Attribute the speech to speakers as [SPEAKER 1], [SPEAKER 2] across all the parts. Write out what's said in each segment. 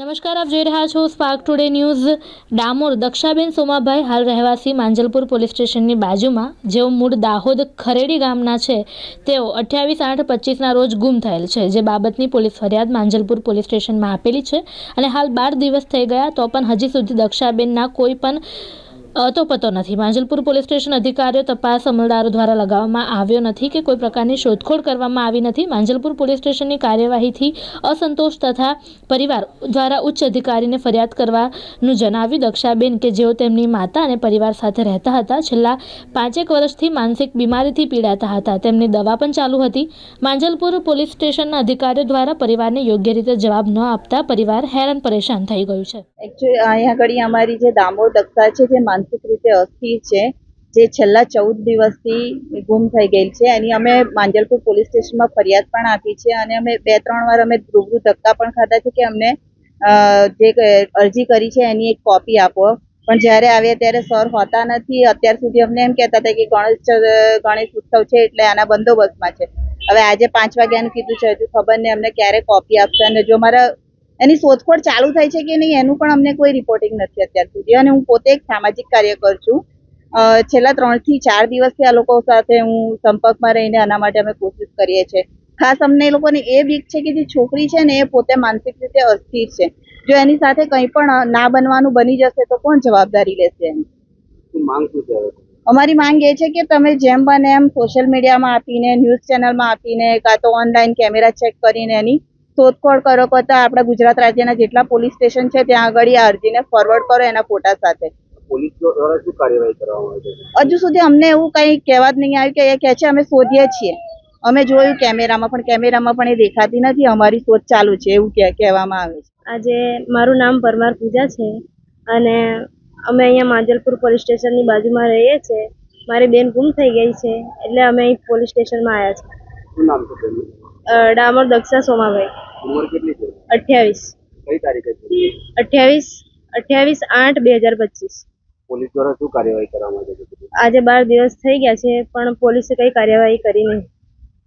[SPEAKER 1] નમસ્કાર, આપ જોઈ રહ્યા છો Spark Today News Damor Dakshaben Somabhai, હાલ રહેવાસી માંજલપુર પોલીસ સ્ટેશનની બાજુમાં. જેઓ મૂળ દાહોદ ખરેડી ગામના છે, તેઓ અઠ્યાવીસ આઠ પચીસના રોજ ગુમ થયેલ છે, જે બાબતની પોલીસ ફરિયાદ માંજલપુર પોલીસ સ્ટેશનમાં આપેલી છે. અને હાલ બાર દિવસ થઈ ગયા, તો પણ હજી સુધી દક્ષાબેનના કોઈ પણ અતોપતો નથી. માંજલપુર પોલીસ સ્ટેશન અધિકારીઓ તપાસ અમલદારો દ્વારા લગાવવામાં આવ્યો નથી કે કોઈ પ્રકારની શોધખોળ કરવામાં આવી નથી. માંજલપુર પોલીસ સ્ટેશનની કાર્યવાહીથી અસંતોષ તથા પરિવાર દ્વારા ઉચ્ચ અધિકારીને ફરિયાદ કરવાનું જણાવ્યું. દક્ષાબેન કે જેઓ તેમની માતા અને પરિવાર સાથે રહેતા હતા, છેલ્લા પાંચેક વર્ષથી માનસિક બીમારીથી પીડાતા હતા. તેમની દવા પણ ચાલુ હતી. માંજલપુર પોલીસ સ્ટેશનના અધિકારીઓ દ્વારા પરિવારને યોગ્ય રીતે જવાબ ન આપતા પરિવાર હેરાન પરેશાન થઈ ગયું છે.
[SPEAKER 2] એકચ્યુઅલી અહીંયા આગળ અમારી જે દામોદ દક્ષા છે, જે માનસિક રીતે અસ્થિર છે, જે છેલ્લા ચૌદ દિવસથી ગુમ થઈ ગયેલ છે, એની અમે માંજલપુર પોલીસ સ્ટેશનમાં ફરિયાદ પણ આપી છે અને અમે બે, ત્રણ વાર અમે રૂબરૂ ધક્કા પણ ખાધા છે કે અમને જે અરજી કરી છે એની એક કોપી આપો. પણ જ્યારે આવ્યા ત્યારે સર હોતા નથી. અત્યાર સુધી અમને એમ કહેતા હતા કે ગણેશ ગણેશ ઉત્સવ છે એટલે આના બંદોબસ્તમાં છે. હવે આજે પાંચ વાગ્યાનું કીધું છે, હજુ ખબર નહીં અમને ક્યારે કોપી આપશે અને જો મારા એની શોધખોળ ચાલુ થાય છે કે નહીં એનું પણ અમને કોઈ રિપોર્ટિંગ નથી અત્યાર સુધી. અને હું પોતે એક સામાજિક કાર્યકર છું. અ, છેલ્લા ત્રણથી ચાર દિવસથી આ લોકો સાથે હું સંપર્કમાં રહીને આના માટે અમે કોશિશ કરીએ છીએ. ખાસ અમને એ લોકોને એ બીક છે કે જે છોકરી છે ને એ પોતે માનસિક રીતે અસ્થિર છે. જો એની સાથે કંઈ પણ ના બનવાનું બની જશે તો કોણ જવાબદારી લેશે એની?
[SPEAKER 3] માંગ શું છે
[SPEAKER 2] અમારી માંગ એ છે કે તમે જેમ બને એમ સોશિયલ મીડિયામાં આપીને ન્યૂઝ ચેનલમાં આપીને કાં તો ઓનલાઈન કેમેરા ચેક કરીને એની શોધખોળ કરો કરતા આપણા ગુજરાત રાજ્યના જેટલા પોલીસ સ્ટેશન છે ત્યાં આગળ આ અરજીને ફોરવર્ડ કરો એના ફોટા સાથે.
[SPEAKER 3] પોલીસ દ્વારા શું કાર્યવાહી કરવામાં આવે છે?
[SPEAKER 2] હજુ સુધી અમને એવું કંઈ કહેવા જ નહીં આવ્યું કે એ કહે છે અમે શોધીએ છીએ. અમે જોયું કેમેરામાં પણ કેમેરામાં પણ એ દેખાતી નથી અમારી શોધ ચાલુ છે એવું કે- કહેવામાં આવે છે.
[SPEAKER 4] આજે મારું નામ પરમાર પૂજા છે અને અમે અહીંયા માંજલપુર પોલીસ સ્ટેશનની બાજુમાં રહીએ છીએ. મારી બેન ગુમ થઈ ગઈ છે એટલે અમે અહીં પોલીસ સ્ટેશનમાં આવ્યા છીએ.
[SPEAKER 3] શું નામ છે તેમનું
[SPEAKER 4] અ, ડામોર દક્ષા સોમાભાઈ.
[SPEAKER 3] ઉંમર કેટલી છે?
[SPEAKER 4] અઠ્યાવીસ.
[SPEAKER 3] કઈ તારીખે છે?
[SPEAKER 4] અઠ્યાવીસ અઠ્યાવીસ આઠ બે હજાર પચીસ.
[SPEAKER 3] પોલીસ દ્વારા શું કાર્યવાહી કરવામાં આવે છે?
[SPEAKER 4] આજે બાર દિવસ થઈ ગયા છે પણ પોલીસે કઈ કાર્યવાહી કરી નહીં.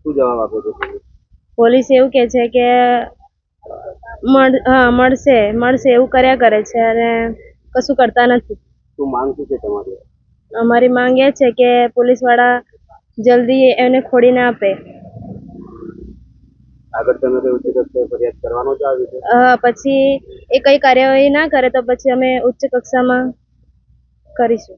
[SPEAKER 3] શું જવાબ આપો છો પોલીસ?
[SPEAKER 4] એવું કહે છે કે હા મળશે મળશે એવું કર્યા કરે છે અને કશું કરતા નથી.
[SPEAKER 3] શું માંગ શું છે તમારી?
[SPEAKER 4] અમારી માંગ એ છે કે પોલીસવાળા જલ્દી એને ખોડીને આપે.
[SPEAKER 3] આગળ તમે કઈ ઉચ્ચ કક્ષાએ ફરિયાદ કરવાનો છો? આ વિશે
[SPEAKER 4] પછી એ કઈ કાર્યવાહી ના કરે તો પછી અમે ઉચ્ચ કક્ષામાં કરીશું.